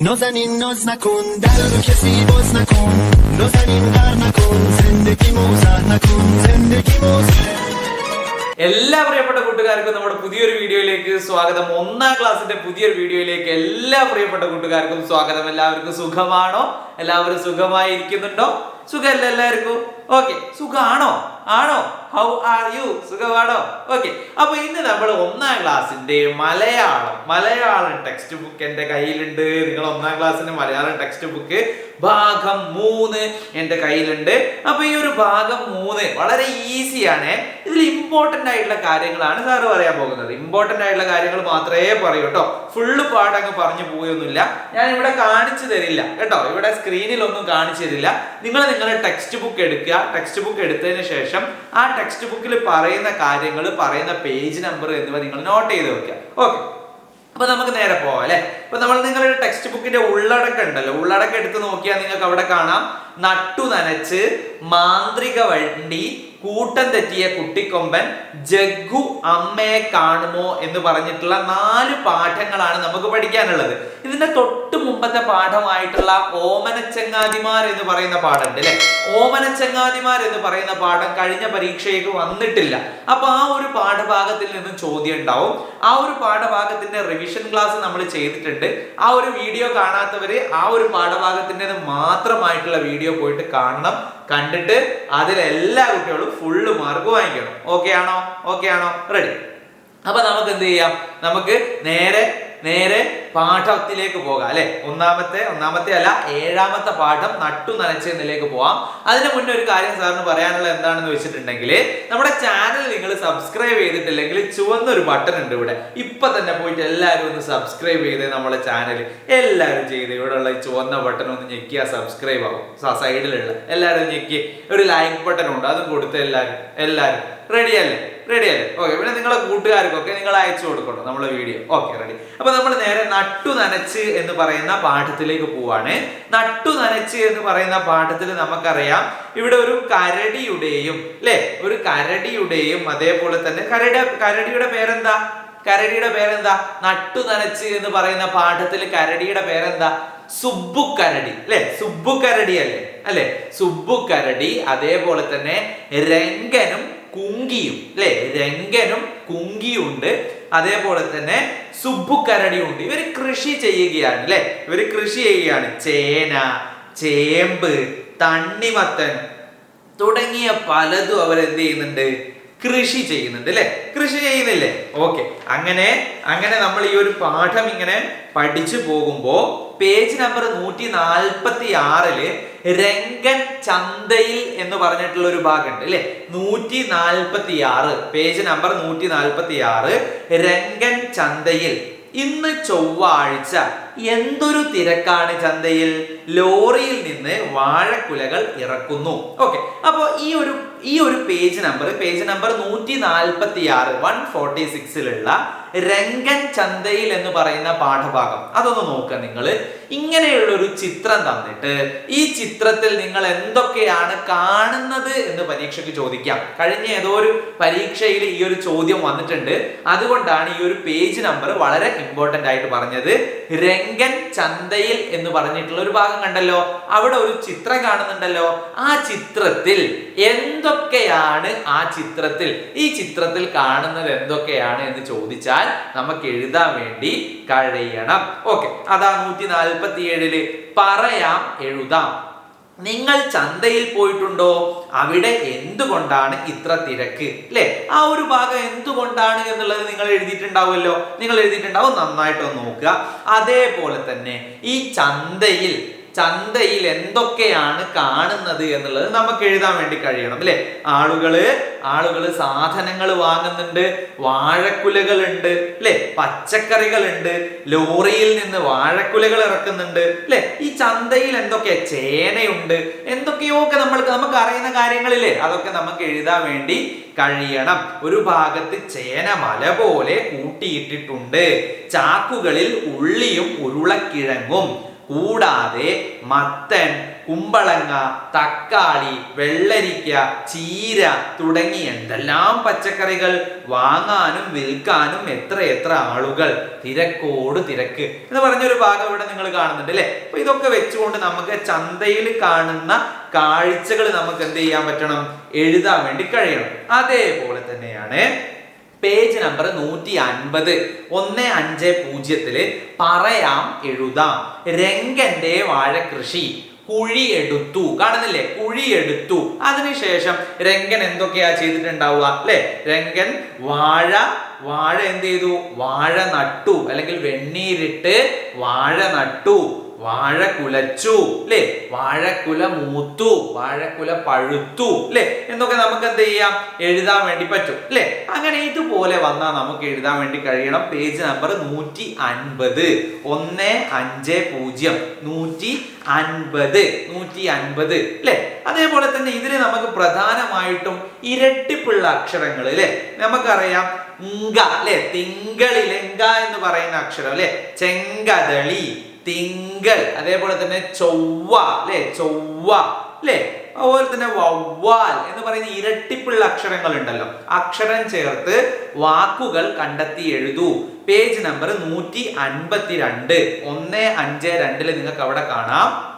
نازنین ناز نکن در رو کسی باز نکن نازنین غر نکن زندگی موزه نکن زندگی موزه എല്ലാ പ്രിയപ്പെട്ട കൂട്ടുകാർക്കും നമ്മുടെ പുതിയൊരു വീഡിയോയിലേക്ക് സ്വാഗതം ഒന്നാം ക്ലാസ്സിന്റെ പുതിയൊരു വീഡിയോയിലേക്ക് എല്ലാ പ്രിയപ്പെട്ട കൂട്ടുകാർക്കും സ്വാഗതം എല്ലാവർക്കും സുഖമാണോ എല്ലാവരും സുഖമായി ഇരിക്കുന്നുണ്ടോ സുഖമല്ല എല്ലാവർക്കും ഓക്കെ സുഖാണോ ആണോ ഹൗ ആർ യു സുഖമാണോ? ഓക്കെ അപ്പൊ ഇന്ന് നമ്മൾ ഒന്നാം ക്ലാസ്സിന്റെ മലയാളം മലയാളം ടെക്സ്റ്റ് ബുക്ക് എന്റെ കയ്യിലുണ്ട്. നിങ്ങൾ ഒന്നാം ക്ലാസ്സിന്റെ മലയാളം ടെക്സ്റ്റ് ബുക്ക് ഭാഗം മൂന്ന് എന്റെ കയ്യിലുണ്ട്. അപ്പൊ ഈ ഒരു ഭാഗം മൂന്ന് വളരെ ഈസിയാണ് ഇതിൽ ഇമ്പോർട്ടന്റ് ആയിട്ടുള്ള കാര്യങ്ങളാണ് സാറ് പറയാൻ പോകുന്നത്. ഇമ്പോർട്ടന്റ് ആയിട്ടുള്ള കാര്യങ്ങൾ മാത്രമേ പറയൂ കേട്ടോ. ഫുള്ള് പാട്ട് അങ്ങ് പറഞ്ഞു പോയൊന്നുമില്ല. ഞാൻ ഇവിടെ കാണിച്ചു തരില്ല കേട്ടോ. ഇവിടെ സ്ക്രീനിൽ ഒന്നും കാണിച്ചു തരില്ല. നിങ്ങൾ നിങ്ങളുടെ ടെക്സ്റ്റ് ബുക്ക് എടുക്കുക. ടെക്സ്റ്റ് ബുക്ക് എടുത്തതിന് ശേഷം ആ ടെക്സ്റ്റ് ബുക്കിൽ പറയുന്ന കാര്യങ്ങൾ പറയുന്ന പേജ് നമ്പർ എന്നിവ നിങ്ങൾ നോട്ട് ചെയ്ത് വെക്കുക. ഓക്കെ അപ്പൊ നമുക്ക് നേരെ പോവാം അല്ലെ? ഇപ്പൊ നമ്മൾ നിങ്ങളുടെ ടെക്സ്റ്റ് ബുക്കിന്റെ ഉള്ളടക്കം ഉണ്ടല്ലോ. ഉള്ളടക്കം എടുത്ത് നോക്കിയാൽ നിങ്ങൾക്ക് അവിടെ കാണാം. നട്ടു നനച്ച് മാന്ത്രിക വണ്ടി കൂട്ടം തെറ്റിയ കുട്ടിക്കൊമ്പൻ ജഗ്ഗു അമ്മയെ കാണുമോ എന്ന് പറഞ്ഞിട്ടുള്ള നാല് പാഠങ്ങളാണ് നമുക്ക് പഠിക്കാനുള്ളത്. ഇതിന്റെ തൊട്ട് മുമ്പത്തെ പാഠമായിട്ടുള്ള ഓമനച്ചങ്ങാതിമാർ എന്ന് പറയുന്ന പാഠമുണ്ട് അല്ലെ? ഓമനച്ചങ്ങാതിമാർ എന്ന് പറയുന്ന പാഠം കഴിഞ്ഞ പരീക്ഷയ്ക്ക് വന്നിട്ടില്ല. അപ്പൊ ആ ഒരു പാഠഭാഗത്തിൽ നിന്നും ചോദ്യം ഉണ്ടാവും. ആ ഒരു പാഠഭാഗത്തിന്റെ റിവിഷൻ ക്ലാസ് നമ്മൾ ചെയ്തിട്ടുണ്ട്. ആ ഒരു വീഡിയോ കാണാത്തവര് ആ ഒരു പാഠഭാഗത്തിന്റെ മാത്രമായിട്ടുള്ള വീഡിയോ പോയിട്ട് കാണണം. കണ്ടിട്ട് അതിലെല്ലാ കുട്ടികളും ഫുള്ള് മാർക്ക് വാങ്ങിക്കണം. ഓക്കെ ആണോ? ഓക്കെ ആണോ? റെഡി അപ്പൊ നമുക്ക് എന്ത് ചെയ്യാം? നമുക്ക് നേരെ നേരെ പാഠത്തിലേക്ക് പോകാം അല്ലെ? ഒന്നാമത്തെ ഒന്നാമത്തെ അല്ല ഏഴാമത്തെ പാഠം നട്ടു നനച്ചതിലേക്ക് പോവാം. അതിന് മുന്നേ ഒരു കാര്യം സാറിന് പറയാനുള്ള എന്താണെന്ന് വെച്ചിട്ടുണ്ടെങ്കിൽ നമ്മുടെ ചാനൽ നിങ്ങൾ സബ്സ്ക്രൈബ് ചെയ്തിട്ടില്ലെങ്കിൽ ചുവന്നൊരു ബട്ടൺ ഉണ്ട് ഇവിടെ. ഇപ്പൊ തന്നെ പോയിട്ട് എല്ലാവരും ഒന്ന് സബ്സ്ക്രൈബ് ചെയ്ത് നമ്മുടെ ചാനൽ. എല്ലാവരും ചെയ്ത്. ഉള്ള ഈ ചുവന്ന ബട്ടൺ ഒന്ന് ഞെക്കിയാൽ സബ്സ്ക്രൈബ് ആവും. സൈഡിലുള്ള എല്ലാവരും ഞെക്കി. ഒരു ലൈക്ക് ബട്ടൺ ഉണ്ട് അതും കൊടുത്ത് എല്ലാവരും എല്ലാവരും. റെഡി അല്ലേ? റെഡി അല്ലേ? ഓക്കെ പിന്നെ നിങ്ങളെ കൂട്ടുകാർക്കൊക്കെ നിങ്ങൾ അയച്ചു കൊടുക്കണം നമ്മളെ വീഡിയോ ഓക്കെ റെഡി അപ്പൊ നമ്മൾ നേരെ നട്ടു നനച്ച് എന്ന് പറയുന്ന പാഠത്തിലേക്ക് പോവാണ്. നട്ടു നനച്ച് എന്ന് പറയുന്ന പാഠത്തിൽ നമുക്കറിയാം ഇവിടെ ഒരു കരടിയുടെയും അല്ലെ ഒരു കരടിയുടെയും അതേപോലെ തന്നെ കരടി കരടിയുടെ പേരെന്താ? കരടിയുടെ പേരെന്താ? നട്ടു നനച്ച് എന്ന് പറയുന്ന പാഠത്തിൽ കരടിയുടെ പേരെന്താ? സുബ്ബു സുബ്ബുക്കരടി അല്ലെ സുബ്ബുക്കരടി അല്ലേ? അല്ലെ? സുബ്ബുക്കരടി അതേപോലെ തന്നെ രംഗനും കുങ്കിയും അല്ലെ? രംഗനും കുങ്കിയുണ്ട്. അതേപോലെ തന്നെ സുബ്ബുക്കരടിയുണ്ട് ഇവർ കൃഷി ചെയ്യുകയാണ് അല്ലെ? ഇവർ കൃഷി ചെയ്യുകയാണ്. ചേന ചേമ്പ് തണ്ണിമത്തൻ തുടങ്ങിയ പലതും അവരെന്ത് ചെയ്യുന്നുണ്ട്? കൃഷി ചെയ്യുന്നുണ്ട് അല്ലെ? കൃഷി ചെയ്യുന്നില്ലേ? ഓക്കെ അങ്ങനെ അങ്ങനെ നമ്മൾ ഈ ഒരു പാഠം ഇങ്ങനെ പഠിച്ചു പോകുമ്പോൾ പേജ് നമ്പർ നൂറ്റി നാൽപ്പത്തി ആറിൽ രംഗൻ ചന്തയിൽ എന്ന് പറഞ്ഞിട്ടുള്ള ഒരു ഭാഗമുണ്ട് അല്ലെ? നൂറ്റി നാൽപ്പത്തി ആറ് പേജ് നമ്പർ നൂറ്റി നാൽപ്പത്തി ആറ് രംഗൻ ചന്തയിൽ. ഇന്ന് ചൊവ്വാഴ്ച എന്തൊരു തിരക്കാണ് ചന്തയിൽ? ലോറിയിൽ നിന്ന് വാഴക്കുലകൾ ഇറക്കുന്നു. ഓക്കെ അപ്പോൾ ഈ ഒരു ഈ ഒരു പേജ് നമ്പർ പേജ് നമ്പർ നൂറ്റി നാൽപ്പത്തി ആറ് വൺ ഫോർട്ടി സിക്സിലുള്ള രംഗൻ ചന്തയിൽ എന്ന് പറയുന്ന പാഠഭാഗം. അതൊന്ന് നോക്കുക നിങ്ങൾ ഇങ്ങനെയുള്ള ഒരു ചിത്രം തന്നിട്ട് ഈ ചിത്രത്തിൽ നിങ്ങൾ എന്തൊക്കെയാണ് കാണുന്നത് എന്ന് പരീക്ഷയ്ക്ക് ചോദിക്കാം. കഴിഞ്ഞ ഏതോ ഒരു പരീക്ഷയിൽ ഈ ഒരു ചോദ്യം വന്നിട്ടുണ്ട്. അതുകൊണ്ടാണ് ഈ ഒരു പേജ് നമ്പർ വളരെ ഇമ്പോർട്ടന്റ് ആയിട്ട് പറഞ്ഞത്. രംഗൻ ചന്തയിൽ എന്ന് പറഞ്ഞിട്ടുള്ള ഒരു ഭാഗം കണ്ടല്ലോ? അവിടെ ഒരു ചിത്രം കാണുന്നുണ്ടല്ലോ. ആ ചിത്രത്തിൽ എന്തൊക്കെയാണ് ആ ചിത്രത്തിൽ? ഈ ചിത്രത്തിൽ കാണുന്നത് എന്തൊക്കെയാണ് എന്ന് ചോദിച്ചാൽ നമുക്ക് എഴുതാൻ വേണ്ടി കഴിയണം. ഓക്കെ അതാ നൂറ്റി നാൽപ്പത്തി ഏഴിൽ പറയാം എഴുതാം. നിങ്ങൾ ചന്തയിൽ പോയിട്ടുണ്ടോ? അവിടെ എന്തുകൊണ്ടാണ് ഇത്ര തിരക്ക്? അല്ലെ ആ ഒരു ഭാഗം എന്തുകൊണ്ടാണ് എന്നുള്ളത് നിങ്ങൾ എഴുതിയിട്ടുണ്ടാവുമല്ലോ. നിങ്ങൾ എഴുതിയിട്ടുണ്ടാവും നന്നായിട്ട് നോക്കുക. അതേപോലെ തന്നെ ഈ ചന്തയിൽ ചന്തയിൽ എന്തൊക്കെയാണ് കാണുന്നത് എന്നുള്ളത് നമുക്ക് എഴുതാൻ വേണ്ടി കഴിയണം അല്ലെ? ആളുകൾ ആളുകൾ സാധനങ്ങൾ വാങ്ങുന്നുണ്ട് വാഴക്കുലകൾ ഉണ്ട് അല്ലെ? പച്ചക്കറികൾ ഉണ്ട് ലോറിയിൽ നിന്ന് വാഴക്കുലകൾ ഇറക്കുന്നുണ്ട് അല്ലെ? ഈ ചന്തയിൽ എന്തൊക്കെ ചേനയുണ്ട് എന്തൊക്കെയോ ഒക്കെ നമ്മൾ നമുക്ക് അറിയുന്ന കാര്യങ്ങളില്ലേ? അതൊക്കെ നമുക്ക് എഴുതാൻ വേണ്ടി കഴിയണം. ഒരു ഭാഗത്ത് ചേന മല പോലെ കൂട്ടിയിട്ടിട്ടുണ്ട്. ചാക്കുകളിൽ ഉള്ളിയും ഉരുളക്കിഴങ്ങും. കൂടാതെ മത്തൻ കുമ്പളങ്ങ തക്കാളി വെള്ളരിക്ക ചീര തുടങ്ങി എന്തെല്ലാം പച്ചക്കറികൾ വാങ്ങാനും വിൽക്കാനും എത്ര എത്ര ആളുകൾ തിരക്കോട് തിരക്ക് എന്ന് പറഞ്ഞൊരു ഭാഗം ഇവിടെ നിങ്ങൾ കാണുന്നുണ്ട് അല്ലെ? അപ്പൊ ഇതൊക്കെ വെച്ചുകൊണ്ട് നമുക്ക് ചന്തയിൽ കാണുന്ന കാഴ്ചകൾ നമുക്ക് എന്ത് ചെയ്യാൻ പറ്റണം? എഴുതാൻ വേണ്ടി കഴിയണം. അതേപോലെ തന്നെയാണ് പേജ് നമ്പർ നൂറ്റി അൻപത് ഒന്ന് അഞ്ച് പൂജ്യത്തിൽ പറയാം എഴുതാം. രംഗന്റെ വാഴകൃഷി കുഴിയെടുത്തു. കാണുന്നില്ലേ? കുഴി എടുത്തു അതിനുശേഷം രംഗൻ എന്തൊക്കെയാ ചെയ്തിട്ടുണ്ടാവുക? അല്ലെ? രംഗൻ വാഴ വാഴ എന്ത് ചെയ്തു? വാഴ നട്ടു. അല്ലെങ്കിൽ വെണ്ണീരിട്ട് വാഴ നട്ടു. വാഴ കുലച്ചു അല്ലെ വാഴക്കുല മൂത്തു വാഴക്കുല പഴുത്തു അല്ലെ എന്നൊക്കെ നമുക്ക് എന്ത് ചെയ്യാം? എഴുതാൻ വേണ്ടി പറ്റും അല്ലെ അങ്ങനെ ഇതുപോലെ വന്നാൽ നമുക്ക് എഴുതാൻ വേണ്ടി കഴിയണം. പേജ് നമ്പർ നൂറ്റി അൻപത്. ഒന്ന് അഞ്ച് പൂജ്യം. നൂറ്റി അൻപത്. നൂറ്റി അൻപത് അല്ലെ അതേപോലെ തന്നെ ഇതിന് നമുക്ക് പ്രധാനമായിട്ടും ഇരട്ടിപ്പുള്ള അക്ഷരങ്ങൾ അല്ലെ നമുക്കറിയാം ഇങ്ക അല്ലെ തിങ്കളിലെങ്ക എന്ന് പറയുന്ന അക്ഷരം അല്ലെ ചെങ്കതളി തിങ്കൾ അതേപോലെ തന്നെ ചൊവ്വ അല്ലെ? ചൊവ്വ അല്ലെ? അതുപോലെ തന്നെ വവ്വാൽ എന്ന് പറയുന്ന ഇരട്ടിപ്പുള്ള അക്ഷരങ്ങൾ ഉണ്ടല്ലോ അക്ഷരം ചേർത്ത് വാക്കുകൾ കണ്ടെത്തി എഴുതൂ. പേജ് നമ്പർ നൂറ്റി അൻപത്തി രണ്ട് ഒന്ന് അഞ്ച് രണ്ടിൽ നിങ്ങൾക്ക് അവിടെ കാണാം.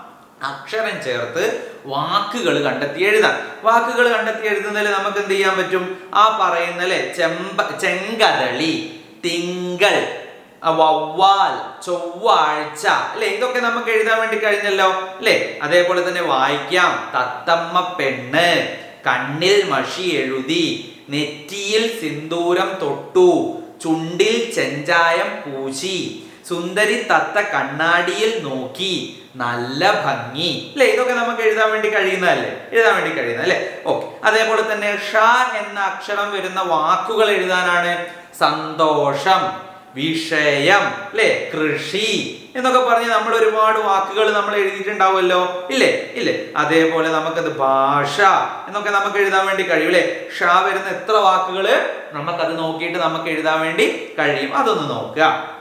അക്ഷരം ചേർത്ത് വാക്കുകൾ കണ്ടെത്തി എഴുതാം. വാക്കുകൾ കണ്ടെത്തി എഴുതുന്നതിൽ നമുക്ക് എന്ത് ചെയ്യാൻ പറ്റും? ആ പറയുന്നല്ലേ ചെമ്പ ചെങ്കതളി തിങ്കൾ. വവ്വാൽ ചൊവ്വാഴ്ച അല്ലെ? ഇതൊക്കെ നമുക്ക് എഴുതാൻ വേണ്ടി കഴിഞ്ഞല്ലോ അല്ലെ? അതേപോലെ തന്നെ വായിക്കാം. തത്തമ്മ പെണ്ണ് കണ്ണിൽ മഷി എഴുതി നെറ്റിയിൽ സിന്ദൂരം തൊട്ടു ചുണ്ടിൽ ചെഞ്ചായം പൂശി സുന്ദരി തത്ത കണ്ണാടിയിൽ നോക്കി നല്ല ഭംഗി. അല്ലെ? ഇതൊക്കെ നമുക്ക് എഴുതാൻ വേണ്ടി കഴിയുന്നതല്ലേ? എഴുതാൻ വേണ്ടി കഴിയുന്ന അല്ലെ? ഓക്കെ. അതേപോലെ തന്നെ ഷ എന്ന അക്ഷരം വരുന്ന വാക്കുകൾ എഴുതാനാണ് സന്തോഷം. വിഷയം അല്ലെ കൃഷി എന്നൊക്കെ പറഞ്ഞ് നമ്മൾ ഒരുപാട് വാക്കുകൾ നമ്മൾ എഴുതിയിട്ടുണ്ടാവുമല്ലോ? ഇല്ലേ? ഇല്ലേ? അതേപോലെ നമുക്കത് ഭാഷ എന്നൊക്കെ നമുക്ക് എഴുതാൻ വേണ്ടി കഴിയും അല്ലെ ഷ വരുന്ന എത്ര വാക്കുകൾ നമുക്കത് നോക്കിയിട്ട് നമുക്ക് എഴുതാൻ വേണ്ടി കഴിയും. അതൊന്ന് നോക്കുക.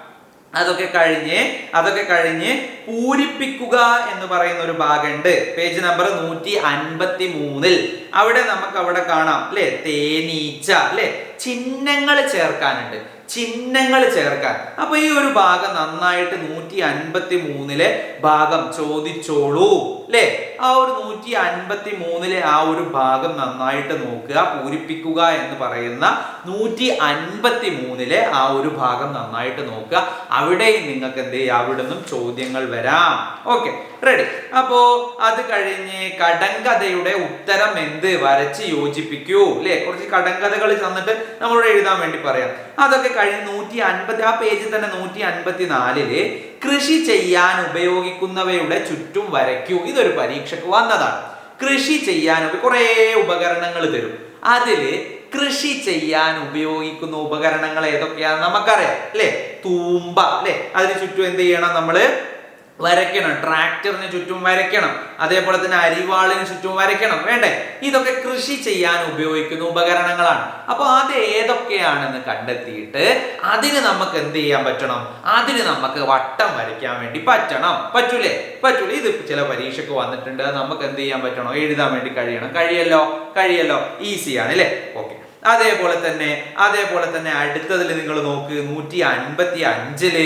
അതൊക്കെ കഴിഞ്ഞ് അതൊക്കെ കഴിഞ്ഞ് പൂരിപ്പിക്കുക എന്ന് പറയുന്ന ഒരു ഭാഗമുണ്ട്. പേജ് നമ്പർ നൂറ്റി അൻപത്തി മൂന്നിൽ അവിടെ നമുക്ക് അവിടെ കാണാം അല്ലെ തേനീച്ച അല്ലെ ചിഹ്നങ്ങൾ ചേർക്കാനുണ്ട്. ചിഹ്നങ്ങൾ ചേർക്കാൻ. അപ്പൊ ഈ ഒരു ഭാഗം നന്നായിട്ട് നൂറ്റി അൻപത്തി മൂന്നിലെ ഭാഗം ചോദിച്ചോളൂ. അല്ലെ ആ ഒരു നൂറ്റി അൻപത്തി മൂന്നിലെ ആ ഒരു ഭാഗം നന്നായിട്ട് നോക്കുക പൂരിപ്പിക്കുക എന്ന് പറയുന്ന നൂറ്റി അൻപത്തി മൂന്നിലെ ആ ഒരു ഭാഗം നന്നായിട്ട് നോക്കുക. അവിടെയും നിങ്ങൾക്ക് എന്ത് ചെയ്യാം? നിന്നും ചോദ്യങ്ങൾ വരാം. Okay ready. അപ്പോ അത് കഴിഞ്ഞ് കടങ്കഥയുടെ ഉത്തരം എന്ത്? വരച്ച് യോജിപ്പിക്കൂ അല്ലെ കുറച്ച് കടങ്കഥകൾ തന്നിട്ട് നമ്മളോട് എഴുതാൻ വേണ്ടി പറയാം. അതൊക്കെ കഴിഞ്ഞ് നൂറ്റി അൻപത്തി ആ പേജിൽ തന്നെ നൂറ്റി അൻപത്തി നാലിൽ കൃഷി ചെയ്യാൻ ഉപയോഗിക്കുന്നവയുടെ ചുറ്റും വരയ്ക്കൂ. ഇതൊരു പരീക്ഷക്ക് വന്നതാണ്. കൃഷി ചെയ്യാൻ കുറേ ഉപകരണങ്ങൾ തരും. അതിൽ കൃഷി ചെയ്യാൻ ഉപയോഗിക്കുന്ന ഉപകരണങ്ങൾ ഏതൊക്കെയാണെന്ന് നമുക്കറിയാം. അല്ലെ? തൂമ്പ അല്ലെ? അതിന് ചുറ്റും എന്ത് ചെയ്യണം നമ്മൾ? വരയ്ക്കണം. ട്രാക്ടറിന് ചുറ്റും വരയ്ക്കണം. അതേപോലെ തന്നെ അരിവാളിന് ചുറ്റും വരയ്ക്കണം. വേണ്ടേ? ഇതൊക്കെ കൃഷി ചെയ്യാൻ ഉപയോഗിക്കുന്ന ഉപകരണങ്ങളാണ്. അപ്പൊ അത് ഏതൊക്കെയാണെന്ന് കണ്ടെത്തിയിട്ട് അതിന് നമുക്ക് എന്ത് ചെയ്യാൻ പറ്റണം? അതിന് നമുക്ക് വട്ടം വരയ്ക്കാൻ വേണ്ടി പറ്റണം. പറ്റൂലേ? പറ്റൂലേ. ഇത് ചില പരീക്ഷയ്ക്ക് വന്നിട്ടുണ്ട്. നമുക്ക് എന്ത് ചെയ്യാൻ പറ്റണം? എഴുതാൻ വേണ്ടി കഴിയണം. കഴിയല്ലോ? കഴിയല്ലോ. ഈസിയാണ് അല്ലേ? ഓക്കെ. അതേപോലെ തന്നെ അതേപോലെ തന്നെ അടുത്തതിൽ നിങ്ങൾ നോക്ക് നൂറ്റി അൻപത്തി അഞ്ചിൽ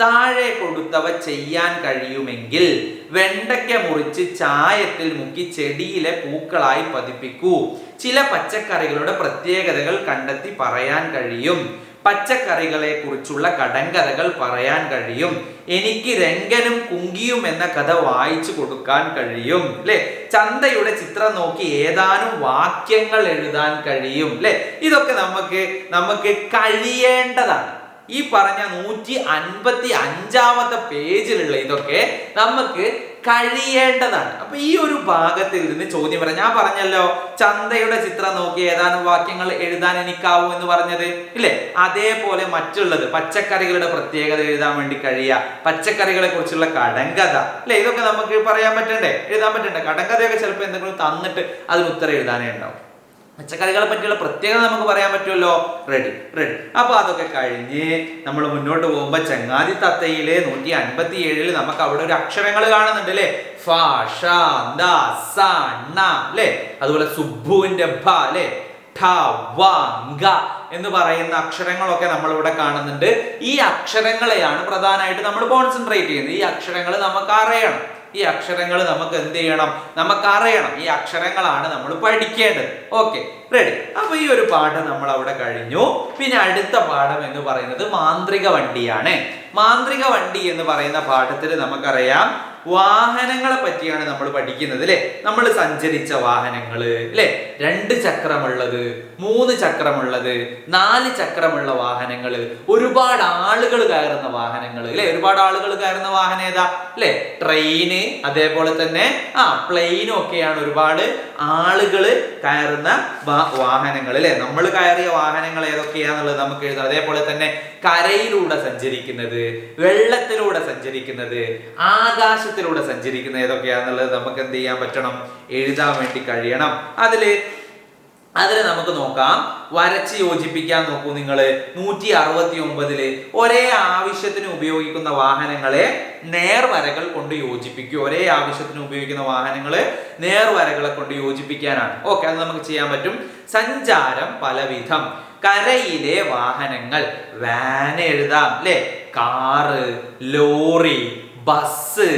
താഴെ കൊടുത്തവ ചെയ്യാൻ കഴിയുമെങ്കിൽ വെണ്ടയ്ക്ക മുറിച്ച് ചായത്തിൽ മുക്കി ചെടിയിലെ പൂക്കളായി പതിപ്പിക്കൂ. ചില പച്ചക്കറികളുടെ പ്രത്യേകതകൾ കണ്ടെത്തി പറയാൻ കഴിയും. പച്ചക്കറികളെ കുറിച്ചുള്ള കടങ്കഥകൾ പറയാൻ കഴിയും. എനിക്ക് രംഗനും കുങ്കിയും എന്ന കഥ വായിച്ചു കൊടുക്കാൻ കഴിയും അല്ലെ ചന്തയുടെ ചിത്രം നോക്കി ഏതാനും വാക്യങ്ങൾ എഴുതാൻ കഴിയും അല്ലെ ഇതൊക്കെ നമുക്ക് നമുക്ക് കഴിയേണ്ടതാണ്. ഈ പറഞ്ഞ നൂറ്റി അൻപത്തി അഞ്ചാമത്തെ പേജിലുള്ള ഇതൊക്കെ നമുക്ക് കഴിയേണ്ടതാണ്. അപ്പൊ ഈ ഒരു ഭാഗത്തിൽ നിന്ന് ചോദ്യം പറയാം. ഞാൻ പറഞ്ഞല്ലോ ചന്തയുടെ ചിത്രം നോക്കി ഏതാനും വാക്യങ്ങൾ എഴുതാൻ എനിക്കാവൂ എന്ന് പറഞ്ഞത് ഇല്ലേ? അതേപോലെ മറ്റുള്ളത് പച്ചക്കറികളുടെ പ്രത്യേകത എഴുതാൻ വേണ്ടി കഴിയുക പച്ചക്കറികളെ കുറിച്ചുള്ള കടങ്കഥ അല്ലെ ഇതൊക്കെ നമുക്ക് പറയാൻ പറ്റണ്ടേ? എഴുതാൻ പറ്റണ്ടേ? കടങ്കഥയൊക്കെ ചിലപ്പോൾ എന്തെങ്കിലും തന്നിട്ട് അതിന് ഉത്തരം എഴുതാനേ ഉണ്ടാവും. പച്ചക്കറികളെ പറ്റിയുള്ള പ്രത്യേകത നമുക്ക് പറയാൻ പറ്റുമല്ലോ? റെഡി റെഡി അപ്പോൾ അതൊക്കെ കഴിഞ്ഞ് നമ്മൾ മുന്നോട്ട് പോകുമ്പോ ചങ്ങാതി തത്തയിൽ നൂറ്റി അൻപത്തി ഏഴിൽ നമുക്ക് അവിടെ ഒരു അക്ഷരങ്ങൾ കാണുന്നുണ്ട് അല്ലേ ഫ ദ സ അല്ലേ അതുപോലെ സുബുവിന്റെ ഭ അല്ലേ ഠ വ ഗ എന്ന് പറയുന്ന അക്ഷരങ്ങളൊക്കെ നമ്മൾ ഇവിടെ കാണുന്നുണ്ട്. ഈ അക്ഷരങ്ങളെയാണ് പ്രധാനമായിട്ട് നമ്മൾ കോൺസെൻട്രേറ്റ് ചെയ്യുന്നത്. ഈ അക്ഷരങ്ങൾ നമുക്ക് അറിയണം. ഈ അക്ഷരങ്ങൾ നമുക്ക് എന്ത് ചെയ്യണം? നമുക്ക് അറിയണം ഈ അക്ഷരങ്ങളാണ് നമ്മൾ പഠിക്കേണ്ടത്. ഓക്കെ റെഡി അപ്പൊ ഈ ഒരു പാഠം നമ്മൾ അവിടെ കഴിഞ്ഞു. പിന്നെ അടുത്ത പാഠം എന്ന് പറയുന്നത് മാന്ത്രിക വണ്ടിയാണ്. മാന്ത്രിക വണ്ടി എന്ന് പറയുന്ന പാഠത്തിൽ നമുക്കറിയാം വാഹനങ്ങളെ പറ്റിയാണ് നമ്മൾ പഠിക്കുന്നത് അല്ലെ നമ്മൾ സഞ്ചരിച്ച വാഹനങ്ങൾ അല്ലെ രണ്ട് ചക്രമുള്ളത് മൂന്ന് ചക്രമുള്ളത് നാല് ചക്രമുള്ള വാഹനങ്ങൾ ഒരുപാട് ആളുകൾ കയറുന്ന വാഹനങ്ങൾ അല്ലെ ഒരുപാട് ആളുകൾ കയറുന്ന വാഹനം ഏതാ? അല്ലെ ട്രെയിന് അതേപോലെ തന്നെ ആ പ്ലെയിനും ഒക്കെയാണ് ഒരുപാട് ആളുകൾ കയറുന്ന വാഹനങ്ങൾ അല്ലെ നമ്മൾ കയറിയ വാഹനങ്ങൾ ഏതൊക്കെയാന്നുള്ളത് നമുക്ക് എഴുതാം. അതേപോലെ തന്നെ കരയിലൂടെ സഞ്ചരിക്കുന്നത് വെള്ളത്തിലൂടെ സഞ്ചരിക്കുന്നത് ആകാശത്തിലൂടെ സഞ്ചരിക്കുന്നത് ഏതൊക്കെയാന്നുള്ളത് നമുക്ക് എന്ത് ചെയ്യാൻ പറ്റണം? എഴുതാൻ വേണ്ടി കഴിയണം. അതിൽ അതിൽ നമുക്ക് നോക്കാം. വരച്ച് യോജിപ്പിക്കാൻ നോക്കൂ നിങ്ങൾ നൂറ്റി അറുപത്തി ഒമ്പതിൽ ഒരേ ആവശ്യത്തിന് ഉപയോഗിക്കുന്ന വാഹനങ്ങളെ നേർവരകൾ കൊണ്ട് യോജിപ്പിക്കുക ഒരേ ആവശ്യത്തിന് ഉപയോഗിക്കുന്ന വാഹനങ്ങളെ നേർവരകളെ കൊണ്ട് യോജിപ്പിക്കാനാണ്. ഓക്കെ അത് നമുക്ക് ചെയ്യാൻ പറ്റും. സഞ്ചാരം പലവിധം. കരയിലെ വാഹനങ്ങൾ വാൻ എഴുതാം അല്ലെ car lorry bus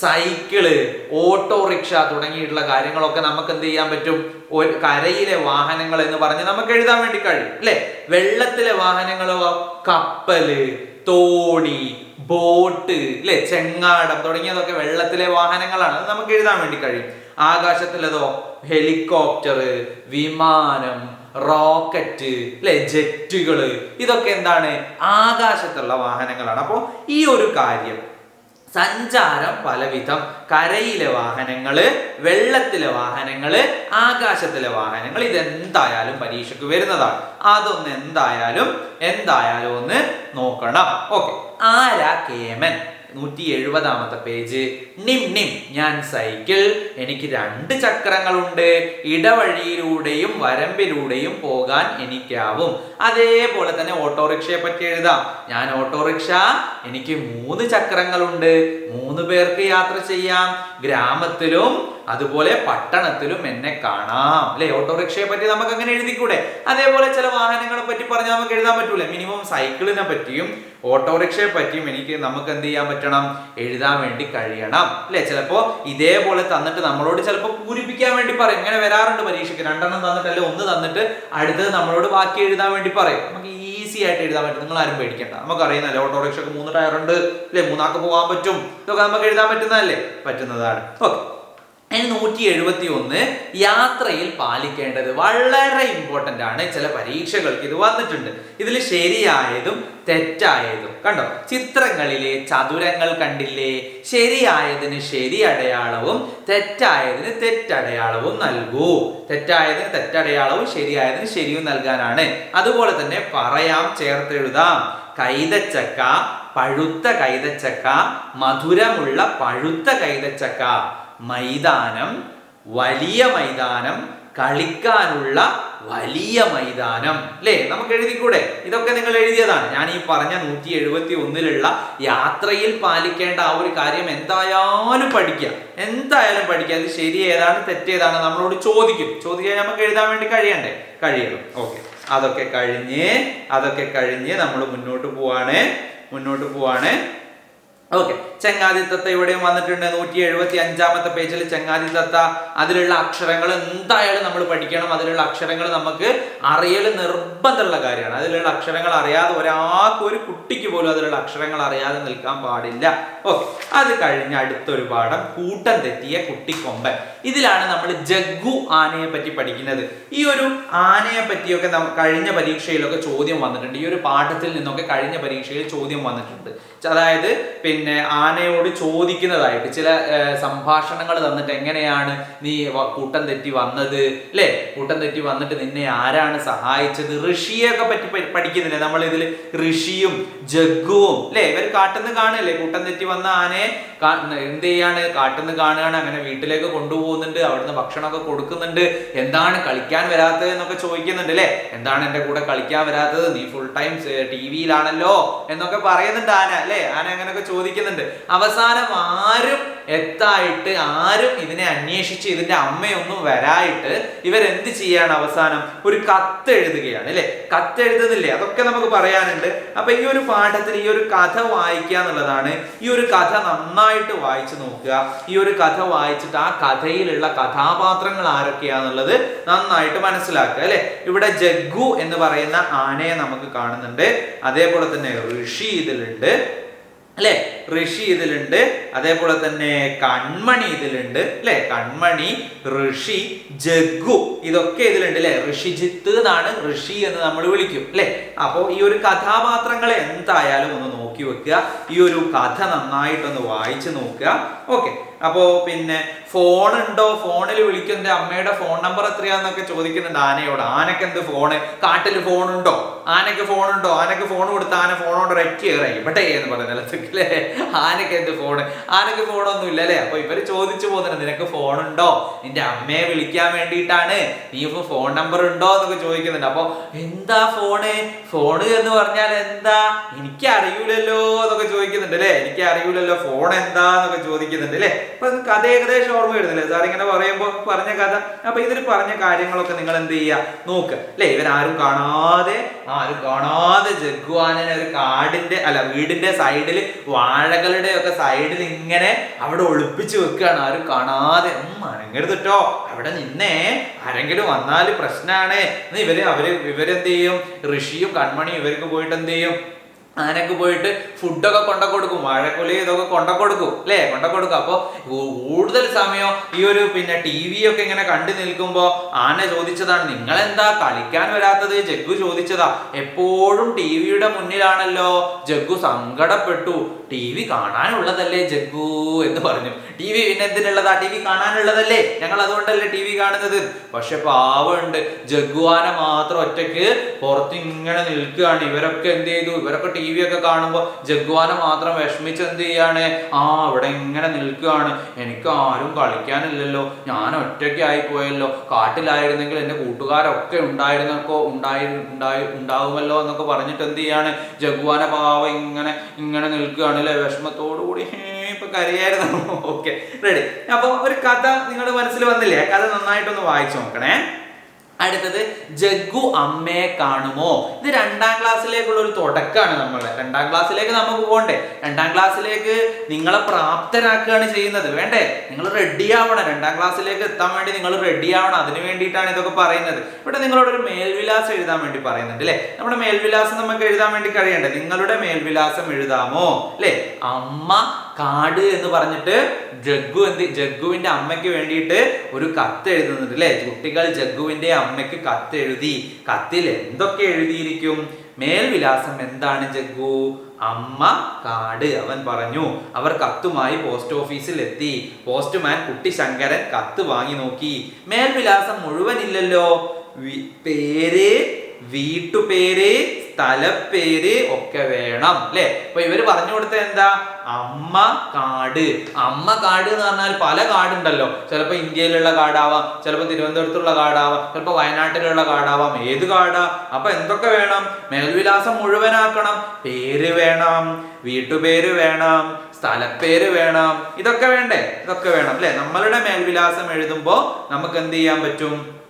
cycle autorickshaw തുടങ്ങിയിട്ടുള്ള കാര്യങ്ങളൊക്കെ നമുക്ക് എന്ത് ചെയ്യാൻ പറ്റും? ഒരു കരയിലെ വാഹനങ്ങൾ എന്ന് പറഞ്ഞ് നമുക്ക് എഴുതാൻ വേണ്ടി കഴിയും അല്ലെ വെള്ളത്തിലെ വാഹനങ്ങളോ? കപ്പൽ തോണി ബോട്ട് അല്ലെ ചെങ്ങാടം തുടങ്ങിയതൊക്കെ വെള്ളത്തിലെ വാഹനങ്ങളാണ് അത് നമുക്ക് എഴുതാൻ വേണ്ടി കഴിയും. ആകാശത്തിലതോ? ഹെലികോപ്റ്റർ വിമാനം റോക്കറ്റ് അല്ലെ ജെറ്റുകൾ ഇതൊക്കെ എന്താണ്? ആകാശത്തുള്ള വാഹനങ്ങളാണ്. അപ്പോൾ ഈ ഒരു കാര്യം സഞ്ചാരം പലവിധം. കരയിലെ വാഹനങ്ങൾ വെള്ളത്തിലെ വാഹനങ്ങൾ ആകാശത്തിലെ വാഹനങ്ങൾ ഇതെന്തായാലും പരീക്ഷയ്ക്ക് വരുന്നതാണ്. അതൊന്ന് എന്തായാലും എന്തായാലും ഒന്ന് നോക്കണം. ഓക്കെ. ആരാ കേമൻ? നൂറ്റി എഴുപതാമത്തെ പേജ്. നിം നിം ഞാൻ സൈക്കിൾ. എനിക്ക് രണ്ട് ചക്രങ്ങളുണ്ട്. ഇടവഴിയിലൂടെയും വരമ്പിലൂടെയും പോകാൻ എനിക്കാവും. അതേപോലെ തന്നെ ഓട്ടോറിക്ഷയെ പറ്റി എഴുതാം. ഞാൻ ഓട്ടോറിക്ഷ എനിക്ക് മൂന്ന് ചക്രങ്ങളുണ്ട്. മൂന്ന് പേർക്ക് യാത്ര ചെയ്യാം. ഗ്രാമത്തിലും അതുപോലെ പട്ടണത്തിലും എന്നെ കാണാം. അല്ലെ? ഓട്ടോറിക്ഷയെ പറ്റി നമുക്ക് അങ്ങനെ എഴുതിക്കൂടെ? അതേപോലെ ചില വാഹനങ്ങളെ പറ്റി പറഞ്ഞാൽ നമുക്ക് എഴുതാൻ പറ്റൂല. മിനിമം സൈക്കിളിനെ പറ്റിയും ഓട്ടോറിക്ഷയെ പറ്റിയും എനിക്ക് നമുക്ക് എന്ത് ചെയ്യാൻ പറ്റണം? എഴുതാൻ വേണ്ടി കഴിയണം. അല്ലെ? ചിലപ്പോ ഇതേപോലെ തന്നിട്ട് നമ്മളോട് ചിലപ്പോൾ പൂരിപ്പിക്കാൻ വേണ്ടി പറയും. ഇങ്ങനെ വരാറുണ്ട് പരീക്ഷയ്ക്ക്. രണ്ടെണ്ണം തന്നിട്ട് അല്ലെ ഒന്ന് തന്നിട്ട് അടുത്തത് നമ്മളോട് ബാക്കി എഴുതാൻ വേണ്ടി പറയും. നമുക്ക് ഈസി ആയിട്ട് എഴുതാൻ പറ്റും. നിങ്ങൾ ആരും പേടിക്കേണ്ട. നമുക്ക് അറിയുന്നല്ലേ ഓട്ടോറിക്ഷക്ക് മൂന്ന് ടയർ ഉണ്ട് അല്ലെ? മൂന്നാക്ക് പോകാൻ പറ്റും. ഇതൊക്കെ നമുക്ക് എഴുതാൻ പറ്റുന്നതല്ലേ? പറ്റുന്നതാണ്. ഓക്കെ. ഇനി നൂറ്റി എഴുപത്തി ഒന്ന് യാത്രയിൽ പാലിക്കേണ്ടത് വളരെ ഇമ്പോർട്ടന്റ് ആണ്. ചില പരീക്ഷകൾക്ക് ഇത് വന്നിട്ടുണ്ട്. ഇതിൽ ശരിയായതും തെറ്റായതും. കണ്ടോ? ചിത്രങ്ങളിലെ ചതുരങ്ങൾ കണ്ടില്ലേ? ശരിയായതിന് ശരി അടയാളവും തെറ്റായതിന് തെറ്റടയാളവും നൽകൂ. തെറ്റായതിന് തെറ്റടയാളവും ശരിയായതിന് ശരിയും നൽകാനാണ്. അതുപോലെ തന്നെ പറയാം ചേർത്തെഴുതാം കൈതച്ചക്ക പഴുത്ത കൈതച്ചക്ക മധുരമുള്ള പഴുത്ത കൈതച്ചക്ക. മൈതാനം വലിയ മൈതാനം കളിക്കാനുള്ള വലിയ മൈതാനം. അല്ലേ നമുക്ക് എഴുതിക്കൂടെ? ഇതൊക്കെ നിങ്ങൾ എഴുതിയതാണ്. ഞാൻ ഈ പറഞ്ഞ നൂറ്റി എഴുപത്തി ഒന്നിലുള്ള യാത്രയിൽ പാലിക്കേണ്ട ആ ഒരു കാര്യം എന്തായാലും പഠിക്കുക എന്തായാലും പഠിക്കുക അത് ശരി ഏതാണ് തെറ്റേതാണ് നമ്മളോട് ചോദിക്കും. ചോദിക്കാൻ നമുക്ക് എഴുതാൻ വേണ്ടി കഴിയണ്ടേ? കഴിയണം. ഓക്കെ. അതൊക്കെ കഴിഞ്ഞ് അതൊക്കെ കഴിഞ്ഞ് നമ്മൾ മുന്നോട്ട് പോവാണ്. മുന്നോട്ട് പോവാണ്. ഓക്കെ ചങ്ങാതി തത്ത ഇവിടെയും വന്നിട്ടുണ്ട്. നൂറ്റി എഴുപത്തി അഞ്ചാമത്തെ പേജിൽ ചങ്ങാതി തത്ത അതിലുള്ള അക്ഷരങ്ങൾ എന്തായാലും നമ്മൾ പഠിക്കണം. അതിലുള്ള അക്ഷരങ്ങൾ നമുക്ക് അറിയൽ നിർബന്ധമുള്ള കാര്യമാണ്. അതിലുള്ള അക്ഷരങ്ങൾ അറിയാതെ ഒരാൾക്ക് ഒരു കുട്ടിക്ക് പോലും അതിലുള്ള അക്ഷരങ്ങൾ അറിയാതെ നിൽക്കാൻ പാടില്ല. ഓക്കെ അത് കഴിഞ്ഞ് അടുത്തൊരു പാഠം. കൂട്ടം തെറ്റിയ കുട്ടിക്കൊമ്പൻ. ഇതിലാണ് നമ്മൾ ജഗ്ഗു ആനയെ പറ്റി പഠിക്കുന്നത്. ഈ ഒരു ആനയെ പറ്റിയൊക്കെ കഴിഞ്ഞ പരീക്ഷയിലൊക്കെ ചോദ്യം വന്നിട്ടുണ്ട്. ഈ ഒരു പാഠത്തിൽ നിന്നൊക്കെ കഴിഞ്ഞ പരീക്ഷയിൽ ചോദ്യം വന്നിട്ടുണ്ട്. അതായത് പിന്നെ പിന്നെ ആനയോട് ചോദിക്കുന്നതായിട്ട് ചില സംഭാഷണങ്ങൾ തന്നിട്ട് എങ്ങനെയാണ് നീ കൂട്ടം തെറ്റി വന്നത്? അല്ലേ കൂട്ടം തെറ്റി വന്നിട്ട് നിന്നെ ആരാണ് സഹായിച്ചത്? ഋഷിയൊക്കെ പറ്റി പഠിക്കുന്നില്ലേ? നമ്മൾ ഇതിൽ ഋഷിയും ജഗ്ഗുവും അല്ലേ ഇവർ കാട്ടുന്ന കാണുകയല്ലേ? കൂട്ടം തെറ്റി വന്ന ആനയെ എന്ത് ചെയ്യാണ്? കാട്ടുന്ന കാണുകയാണ് അങ്ങനെ വീട്ടിലേക്ക് കൊണ്ടുപോകുന്നുണ്ട് അവിടുന്ന് ഭക്ഷണമൊക്കെ കൊടുക്കുന്നുണ്ട്. എന്താണ് കളിക്കാൻ വരാത്തത് എന്നൊക്കെ ചോദിക്കുന്നുണ്ട് അല്ലേ എന്താണ് എന്റെ കൂടെ കളിക്കാൻ വരാത്തത്? നീ ഫുൾ ടൈം ടി വിയിലാണല്ലോ എന്നൊക്കെ പറയുന്നുണ്ട് ആന അല്ലേ ആന അങ്ങനെയൊക്കെ ചോദിക്കുന്നുണ്ട്. അവസാനം ആരും എത്തായിട്ട് ആരും ഇതിനെ അന്വേഷിച്ച് ഇതിന്റെ അമ്മയൊന്നും വരായിട്ട് ഇവരെന്ത് ചെയ്യാണ് അവസാനം? ഒരു കത്ത് എഴുതുകയാണ് അല്ലെ? കത്ത് എഴുതുന്നില്ലേ? അതൊക്കെ നമുക്ക് പറയാനുണ്ട്. അപ്പൊ ഈ ഒരു പാഠത്തിൽ ഈ ഒരു കഥ വായിക്കുക എന്നുള്ളതാണ് ഈ ഒരു കഥ നന്നായിട്ട് വായിച്ചു നോക്കുക. ഈ ഒരു കഥ വായിച്ചിട്ട് ആ കഥയിലുള്ള കഥാപാത്രങ്ങൾ ആരൊക്കെയാന്നുള്ളത് നന്നായിട്ട് മനസ്സിലാക്കുക അല്ലെ? ഇവിടെ ജഗ്ഗു എന്ന് പറയുന്ന ആനയെ നമുക്ക് കാണുന്നുണ്ട്. അതേപോലെ തന്നെ ഋഷി ഇതിലുണ്ട്. അല്ലെ? ഋഷി ഇതിലുണ്ട്. അതേപോലെ തന്നെ കൺമണി ഇതിലുണ്ട്. അല്ലെ? കൺമണി ഋഷി ജഗ്ഗു ഇതൊക്കെ ഇതിലുണ്ട് അല്ലെ? ഋഷിജിത്ത് എന്നാണ് ഋഷി എന്ന് നമ്മൾ വിളിക്കും അല്ലെ? അപ്പോ ഈ ഒരു കഥാപാത്രങ്ങളെ എന്തായാലും ഒന്ന് നോക്കി വെക്കുക. ഈ ഒരു കഥ നന്നായിട്ടൊന്ന് വായിച്ചു നോക്കുക. ഓക്കെ. അപ്പോ പിന്നെ ഫോൺ ഉണ്ടോ ഫോണിൽ വിളിക്കുന്ന അമ്മയുടെ ഫോൺ നമ്പർ എത്രയാന്നൊക്കെ ചോദിക്കുന്നുണ്ട് ആനയോട്. ആനക്ക് എന്ത് ഫോണ്? കാട്ടിൽ ഫോൺ ഉണ്ടോ ആനക്ക് ഫോൺ ഉണ്ടോ ആനക്ക് ഫോൺ കൊടുത്ത ആന ഫോണോട് റെറ്റ് കയറായി ഇവിടെ എന്ന് പറയുന്ന നിലത്തേക്കില്ലേ ആനക്ക് എന്ത് ഫോണ്? ആനക്ക് ഫോണൊന്നും ഇല്ല അല്ലേ? അപ്പൊ ഇവർ ചോദിച്ചു പോകുന്നുണ്ട് നിനക്ക് ഫോൺ ഉണ്ടോ നിന്റെ അമ്മയെ വിളിക്കാൻ വേണ്ടിയിട്ടാണ് നീ ഇപ്പൊ ഫോൺ നമ്പർ ഉണ്ടോ? എന്നൊക്കെ ചോദിക്കുന്നുണ്ട്. അപ്പൊ എന്താ ഫോണ്? ഫോണ് എന്ന് പറഞ്ഞാൽ എന്താ? എനിക്ക് അറിയൂലല്ലോ എന്നൊക്കെ ചോദിക്കുന്നുണ്ട് അല്ലേ? എനിക്ക് അറിയൂലല്ലോ ഫോൺ എന്താ? എന്നൊക്കെ ചോദിക്കുന്നുണ്ട് അല്ലേ? ഇത് കഥ ഏകദേശം ഓർമ്മ വരുന്നില്ലേ സാർ ഇങ്ങനെ പറയുമ്പോ പറഞ്ഞ കഥ. അപ്പൊ ഇതിൽ പറഞ്ഞ കാര്യങ്ങളൊക്കെ നിങ്ങൾ എന്ത് ചെയ്യുക നോക്ക്. അല്ലെ? ഇവരാരും കാണാതെ ആരും കാണാതെ ജഗ്വാനെ ഒരു കാടിന്റെ അല്ല വീടിന്റെ സൈഡിൽ വാഴകളുടെ ഒക്കെ സൈഡിൽ ഇങ്ങനെ അവിടെ ഒളിപ്പിച്ചു വെക്കുകയാണ്. ആരും കാണാതെ. അനങ്ങരുത് കേട്ടോ അവിടെ നിന്നേ. ആരെങ്കിലും വന്നാൽ പ്രശ്നമാണ് ഇവർ അവർ ഇവരെന്ത് ചെയ്യും? ഋഷിയും കൺമണിയും ഇവർക്ക് പോയിട്ട് എന്ത് ചെയ്യും? ആനക്ക് പോയിട്ട് ഫുഡൊക്കെ കൊണ്ട കൊടുക്കും വാഴക്കൊലി ഇതൊക്കെ കൊണ്ട കൊടുക്കും അല്ലേ? കൊണ്ട കൊടുക്കും അപ്പൊ കൂടുതൽ സമയം ഈ ഒരു പിന്നെ ടി വി ഒക്കെ ഇങ്ങനെ കണ്ടു നിൽക്കുമ്പോ ആന ചോദിച്ചതാണ് നിങ്ങൾ എന്താ കളിക്കാൻ വരാത്തത്? ജഗ്ഗു ചോദിച്ചതാ എപ്പോഴും ടി വിയുടെ മുന്നിലാണല്ലോ. ജഗ്ഗു സങ്കടപ്പെട്ടു ടി വി കാണാനുള്ളതല്ലേ ജഗ്ഗു? എന്ന് പറഞ്ഞു. ടി വി പിന്നെ എന്തിനുള്ളതാ? T V കാണാനുള്ളതല്ലേ? ഞങ്ങൾ അതുകൊണ്ടല്ലേ ടി വി കാണുന്നത്? പക്ഷെ പാവമുണ്ട്. ജഗ്ഗുവാന മാത്രം ഒറ്റയ്ക്ക് പുറത്ത് ഇങ്ങനെ നിൽക്കുകയാണ്. ഇവരൊക്കെ എന്ത് ചെയ്തു? ഇവരൊക്കെ ടി വി ഒക്കെ കാണുമ്പോൾ ജഗ്വാനെ മാത്രം വിഷമിച്ച് എന്ത് ചെയ്യാണ്? ആ അവിടെ ഇങ്ങനെ നിൽക്കുകയാണ് എനിക്ക് ആരും കളിക്കാനില്ലല്ലോ. ഞാൻ ഒറ്റയ്ക്ക് പോയല്ലോ. കാട്ടിലായിരുന്നെങ്കിൽ എന്റെ കൂട്ടുകാരൊക്കെ ഉണ്ടായിരുന്നൊക്കെ ഉണ്ടായി ഉണ്ടായി ഉണ്ടാവുമല്ലോ എന്നൊക്കെ പറഞ്ഞിട്ട് എന്ത് ചെയ്യാണ്? ജഗ്വാനെ പാവ ഇങ്ങനെ ഇങ്ങനെ നിൽക്കുകയാണ് അല്ലെ? വിഷമത്തോടു കൂടി ഹേ, ഇപ്പൊ കരയായിരുന്നു. ഓക്കെ റെഡി അപ്പൊ ഒരു കഥ നിങ്ങളുടെ മനസ്സിൽ വന്നില്ലേ? കഥ നന്നായിട്ടൊന്ന് വായിച്ചു നോക്കണേ. അടുത്തത് ജഗ്ഗു അമ്മയെ കാണുമോ? ഇത് രണ്ടാം ക്ലാസ്സിലേക്കുള്ള ഒരു തുടക്കമാണ് നമ്മൾ രണ്ടാം ക്ലാസ്സിലേക്ക് നമുക്ക് പോകണ്ടേ രണ്ടാം ക്ലാസ്സിലേക്ക് നിങ്ങളെ പ്രാപ്തരാക്കുകയാണ് ചെയ്യുന്നത്. വേണ്ടേ? നിങ്ങൾ റെഡി ആവണം. രണ്ടാം ക്ലാസ്സിലേക്ക് എത്താൻ വേണ്ടി നിങ്ങൾ റെഡി ആവണം. അതിന് വേണ്ടിയിട്ടാണ് ഇതൊക്കെ പറയുന്നത്. ഇവിടെ നിങ്ങളോട് ഒരു മേൽവിലാസം എഴുതാൻ വേണ്ടി പറയുന്നുണ്ട് അല്ലേ നമ്മുടെ മേൽവിലാസം നമുക്ക് എഴുതാൻ വേണ്ടി കഴിയണ്ടേ? നിങ്ങളുടെ മേൽവിലാസം എഴുതാമോ? അല്ലേ അമ്മ കാട് എന്ന് പറഞ്ഞിട്ട് ജഗ്ഗു എന്ത് ജഗ്ഗുവിന്റെ അമ്മയ്ക്ക് വേണ്ടിയിട്ട് ഒരു കത്ത് എഴുതുന്നുണ്ട് അല്ലെ കുട്ടികൾ ജഗ്ഗുവിന്റെ അമ്മയ്ക്ക് കത്ത് എഴുതി കത്തിൽ എന്തൊക്കെ എഴുതിയിരിക്കും? മേൽവിലാസം എന്താണ് ജഗ്ഗു? അമ്മ കാട് അവൻ പറഞ്ഞു. അവർ കത്തുമായി പോസ്റ്റ് ഓഫീസിൽ എത്തി പോസ്റ്റ്മാൻ കുട്ടി ശങ്കരൻ കത്ത് വാങ്ങി നോക്കി. മേൽവിലാസം മുഴുവനില്ലല്ലോ. പേര് വീട്ടുപേര് സ്ഥലപ്പേര് ഒക്കെ വേണം അല്ലെ? അപ്പൊ ഇവർ പറഞ്ഞു കൊടുത്ത എന്താ? അമ്മ കാട്. അമ്മ കാട് എന്ന് പറഞ്ഞാൽ പല കാടുണ്ടല്ലോ. ചിലപ്പോ ഇന്ത്യയിലുള്ള കാടാവാം ചിലപ്പോ തിരുവനന്തപുരത്തുള്ള കാടാവാം ചിലപ്പോ വയനാട്ടിലുള്ള കാടാവാം. ഏത് കാടാ? അപ്പൊ എന്തൊക്കെ വേണം? മേൽവിലാസം മുഴുവനാക്കണം. പേര് വേണം വീട്ടുപേര് വേണം സ്ഥലപ്പേര് വേണം. ഇതൊക്കെ വേണ്ടേ? ഇതൊക്കെ വേണം അല്ലെ? നമ്മളുടെ മേൽവിലാസം എഴുതുമ്പോ നമുക്ക് എന്ത് ചെയ്യാൻ പറ്റും?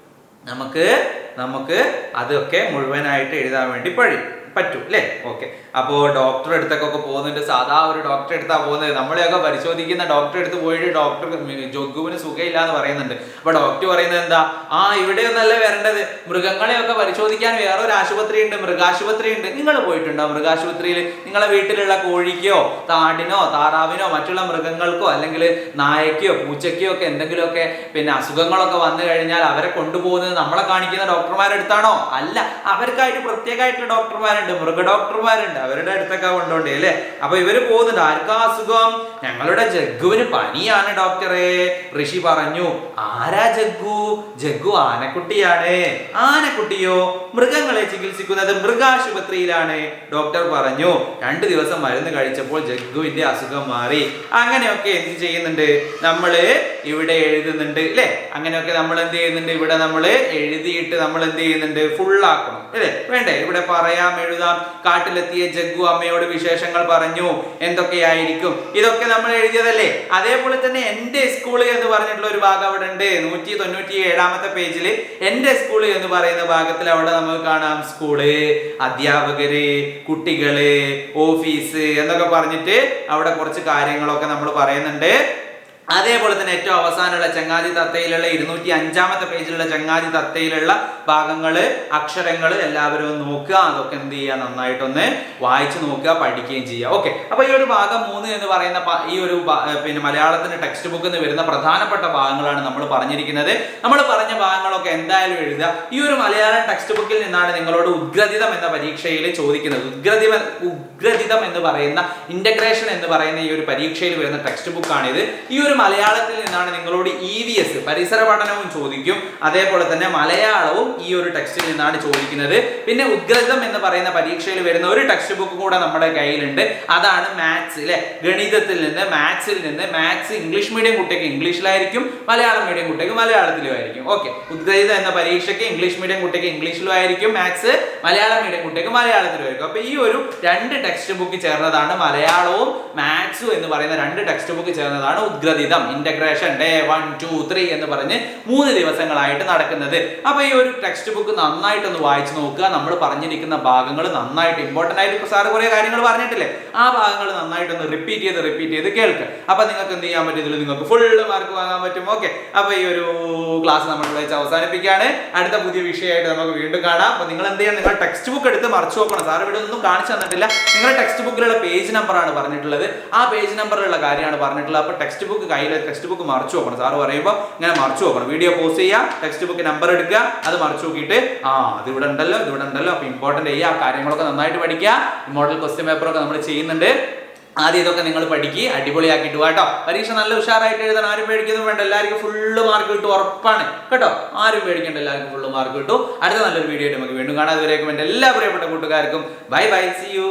നമുക്ക് നമുക്ക് അതൊക്കെ മുഴുവനായിട്ട് എഴുതാൻ വേണ്ടി പഴി. പറ്റും അല്ലേ ഓക്കെ. അപ്പോൾ ഡോക്ടറെ അടുത്തൊക്കെ പോകുന്നുണ്ട്. സാധാ ഒരു ഡോക്ടറെ അടുത്താ പോകുന്നത്. നമ്മളെയൊക്കെ പരിശോധിക്കുന്ന ഡോക്ടറെ അടുത്ത് പോയിട്ട് ഡോക്ടർ ജഗ്ഗുവിന് സുഖമില്ല എന്ന് പറയുന്നുണ്ട്. അപ്പോൾ ഡോക്ടർ പറയുന്നത് എന്താ? ആ ഇവിടെ ഒന്നല്ല വരേണ്ടത്. മൃഗങ്ങളെയൊക്കെ പരിശോധിക്കാൻ വേറെ ഒരു ആശുപത്രി ഉണ്ട് മൃഗാശുപത്രി ഉണ്ട് നിങ്ങൾ പോയിട്ടുണ്ടോ മൃഗാശുപത്രിയിൽ നിങ്ങളെ വീട്ടിലുള്ള കോഴിക്കോ താടിനോ താറാവിനോ മറ്റുള്ള മൃഗങ്ങൾക്കോ അല്ലെങ്കിൽ നായക്കോ പൂച്ചയ്ക്കോ ഒക്കെ എന്തെങ്കിലുമൊക്കെ പിന്നെ അസുഖങ്ങളൊക്കെ വന്നു കഴിഞ്ഞാൽ അവരെ കൊണ്ടുപോകുന്നത് നമ്മളെ കാണിക്കുന്ന ഡോക്ടർമാരെടുത്താണോ അല്ല അവർക്കായിട്ട് പ്രത്യേകമായിട്ട് ഡോക്ടർമാരുണ്ട് മൃഗ ഡോക്ടർമാരുണ്ട് അവരുടെ അടുത്തൊക്കെ കൊണ്ടുപോണ്ടേ അല്ലേ? അപ്പൊ ഇവർ പോകുന്നുണ്ട്. ആർക്കാ അസുഖം? ഞങ്ങളുടെ ജഗ്ഗുവിന് പനിയാണ് ഡോക്ടറെ. ഋഷി പറഞ്ഞു ആരാ ജഗ്ഗു? ജഗ്ഗു ആനക്കുട്ടിയാണ്. ആനക്കുട്ടിയോ? മൃഗങ്ങളെ ചികിത്സിക്കുന്നത് മൃഗാശുപത്രിയിലാണ്. ഡോക്ടർ പറഞ്ഞു രണ്ടു ദിവസം മരുന്ന് കഴിച്ചപ്പോൾ ജഗ്ഗുവിന്റെ അസുഖം മാറി. അങ്ങനെയൊക്കെ എന്ത് ചെയ്യുന്നുണ്ട്? നമ്മൾ ഇവിടെ എഴുതുന്നുണ്ട് അല്ലെ? അങ്ങനെയൊക്കെ നമ്മൾ എന്ത് ചെയ്യുന്നുണ്ട്? ഇവിടെ നമ്മൾ എഴുതിയിട്ട് നമ്മൾ എന്ത് ചെയ്യുന്നുണ്ട്? ഫുള്ളാക്കണം അല്ലേ? വേണ്ടേ? ഇവിടെ പറയാം എഴുതാം. കാട്ടിലെത്തിയ ജഗ്ഗു അമ്മയോട് വിശേഷങ്ങൾ പറഞ്ഞു. എന്തൊക്കെയായിരിക്കും? ഇതൊക്കെ നമ്മൾ എഴുതിയതല്ലേ? അതേപോലെ തന്നെ എന്റെ സ്കൂൾ എന്ന് പറഞ്ഞിട്ടുള്ള ഒരു ഭാഗം അവിടെ ഉണ്ട്. നൂറ്റി തൊണ്ണൂറ്റി ഏഴാമത്തെ പേജിൽ എന്റെ സ്കൂൾ എന്ന് പറയുന്ന ഭാഗത്തിൽ അവിടെ നമുക്ക് കാണാം. സ്കൂൾ അധ്യാപകര് കുട്ടികൾ ഓഫീസ് എന്നൊക്കെ പറഞ്ഞിട്ട് അവിടെ കുറച്ച് കാര്യങ്ങളൊക്കെ നമ്മൾ പറയുന്നുണ്ട്. അതേപോലെ തന്നെ ഏറ്റവും അവസാനമുള്ള ചങ്ങാതി തത്തയിലുള്ള ഇരുന്നൂറ്റി അഞ്ചാമത്തെ പേജിലുള്ള ചങ്ങാതി തത്തയിലുള്ള ഭാഗങ്ങൾ അക്ഷരങ്ങൾ എല്ലാവരും നോക്കുക. അതൊക്കെ എന്ത് ചെയ്യുക? നന്നായിട്ടൊന്ന് വായിച്ചു നോക്കുക പഠിക്കുകയും ചെയ്യുക. ഓക്കെ അപ്പോൾ ഈ ഒരു ഭാഗം മൂന്ന് എന്ന് പറയുന്ന ഈ ഒരു പിന്നെ മലയാളത്തിന്റെ ടെക്സ്റ്റ് ബുക്കിൽ നിന്ന് വരുന്ന പ്രധാനപ്പെട്ട ഭാഗങ്ങളാണ് നമ്മൾ പറഞ്ഞിരിക്കുന്നത്. നമ്മൾ പറഞ്ഞ ഭാഗങ്ങളൊക്കെ എന്തായാലും എഴുതുക. ഈ ഒരു മലയാളം ടെക്സ്റ്റ് ബുക്കിൽ നിന്നാണ് നിങ്ങളോട് ഉദ്ഗ്രഥിതം എന്ന പരീക്ഷയിൽ ചോദിക്കുന്നത്. ഉദ്ഗ്രഥിത ഉദ്ഗ്രഥിതം എന്ന് പറയുന്ന ഇന്റഗ്രേഷൻ എന്ന് പറയുന്ന ഈ ഒരു പരീക്ഷയിൽ വരുന്ന ടെക്സ്റ്റ് ബുക്കാണിത് ഈ ഒരു മലയാളത്തിൽ നിന്നാണ് നിങ്ങളോട് ഇ വി എസ് പരിസര പഠനവും ചോദിക്കും. അതേപോലെ തന്നെ മലയാളവും ഈ ഒരു ടെക്സ്റ്റിൽ നിന്നാണ് ചോദിക്കുന്നത്. പിന്നെ ഉദ്ഗ്രഥം എന്ന് പറയുന്ന പരീക്ഷയിൽ വരുന്ന ഒരു ടെക്സ്റ്റ് ബുക്ക് കൂടെ നമ്മുടെ കയ്യിലുണ്ട്. അതാണ് മാത്സ് അല്ലെ ഗണിതത്തിൽ നിന്ന് മാത്സിൽ നിന്ന് മാത്സ് ഇംഗ്ലീഷ് മീഡിയം കുട്ടിക്ക് ഇംഗ്ലീഷിലായിരിക്കും മലയാളം മീഡിയം കുട്ടിക്ക് മലയാളത്തിലും ആയിരിക്കും ഓക്കെ ഉദ്ഗ്രഥിതം എന്ന പരീക്ഷയ്ക്ക് ഇംഗ്ലീഷ് മീഡിയം കുട്ടിക്ക് ഇംഗ്ലീഷിലും ആയിരിക്കും മാത്സ് മലയാളം മീഡിയം കുട്ടിക്ക് മലയാളത്തിലും ആയിരിക്കും അപ്പൊ ഈ ഒരു രണ്ട് ടെക്സ്റ്റ് ബുക്ക് ചേർന്നതാണ് മലയാളവും മാത്സും എന്ന് പറയുന്ന രണ്ട് ടെക്സ്റ്റ് ബുക്ക് ചേർന്നതാണ് ഉദ്ഗ്രഥിതം. Integration day one two three എന്ന് പറഞ്ഞ് മൂന്ന് ദിവസങ്ങളായിട്ട് നടക്കുന്നത്. അപ്പോൾ ഈ ഒരു ടെക്സ്റ്റ് ബുക്ക് നന്നായിട്ടൊന്ന് വായിച്ചു നോക്കുക. നമ്മൾ പറഞ്ഞിരിക്കുന്ന ഭാഗങ്ങൾ നന്നായിട്ട് ഇമ്പോർട്ടന്റ് ആയിട്ട് സാറ് കുറേ കാര്യങ്ങൾ പറഞ്ഞിട്ടില്ലേ? ആ ഭാഗങ്ങൾ നന്നായിട്ടൊന്ന് റിപ്പീറ്റ് ചെയ്ത് റിപ്പീറ്റ് ചെയ്ത് കേൾക്കുക അപ്പോൾ നിങ്ങൾക്ക് എന്ത് ചെയ്യാൻ പറ്റും? ഇതിൽ നിങ്ങൾക്ക് ഫുൾ മാർക്ക് വാങ്ങാൻ പറ്റും. ഓക്കെ അപ്പോൾ ഈ ഒരു ക്ലാസ് നമ്മൾ ഇവിടെ വെച്ച് അവസാനിപ്പിക്കുകയാണ്. അടുത്ത പുതിയ വിഷയമായിട്ട് നമുക്ക് വീണ്ടും കാണാം. അപ്പോൾ നിങ്ങൾ എന്ത് ചെയ്യാം നിങ്ങൾ ടെക്സ്റ്റ് ബുക്ക് എടുത്ത് മറിച്ച് നോക്കണം. സാർ ഇവിടെ ഒന്നും കാണിച്ചു തന്നിട്ടില്ല. നിങ്ങളുടെ ടെക്സ്റ്റ് ബുക്കിലുള്ള പേജ് നമ്പറാണ് പറഞ്ഞിട്ടുള്ളത്. ആ പേജ് നമ്പറിലുള്ള കാര്യമാണ് പറഞ്ഞിട്ടുള്ളത്. അപ്പോൾ ടെക്സ്റ്റ് ബുക്ക് കയ്യിൽ ടെക്സ്റ്റ് ബുക്ക് മറിച്ച് നോക്കണം സാറ് പറയുമ്പോൾ ഇങ്ങനെ മറിച്ച് നോക്കണം വീഡിയോ പോസ് ചെയ്യുക ടെക്സ്റ്റ് ബുക്ക് നമ്പർ എടുക്കുക അത് മറിച്ച് നോക്കിയിട്ട് ആ അത് ഇവിടെ ഉണ്ടല്ലോ ഇതിവിടെ ഉണ്ടല്ലോ അപ്പൊ ഇമ്പോർട്ടന്റ് ചെയ്യുക കാര്യങ്ങളൊക്കെ നന്നായിട്ട് പഠിക്കുക. മോഡൽ ക്വസ്റ്റ്യൻ പേപ്പറൊക്കെ നമ്മൾ ചെയ്യുന്നുണ്ട്. ആദ്യം ഇതൊക്കെ നിങ്ങൾ പഠിക്കുക അടിപൊളിയാക്കിയിട്ട് കേട്ടോ. പരീക്ഷ നല്ല ഉഷാറായിട്ട് എഴുതാൻ ആരും പേടിക്കുന്നു വേണ്ട. എല്ലാവർക്കും ഫുള്ള് മാർക്ക് കിട്ടും ഉറപ്പാണ്. കേട്ടോ? ആരും പേടിക്കേണ്ട എല്ലാവർക്കും ഫുള്ള് മാർക്ക് കിട്ടും. അടുത്ത നല്ലൊരു വീഡിയോ നമുക്ക് വീണ്ടും കാണാം. അതുവരേക്കും എന്റെ എല്ലാ പ്രിയപ്പെട്ട കൂട്ടുകാർക്കും. Bye bye C U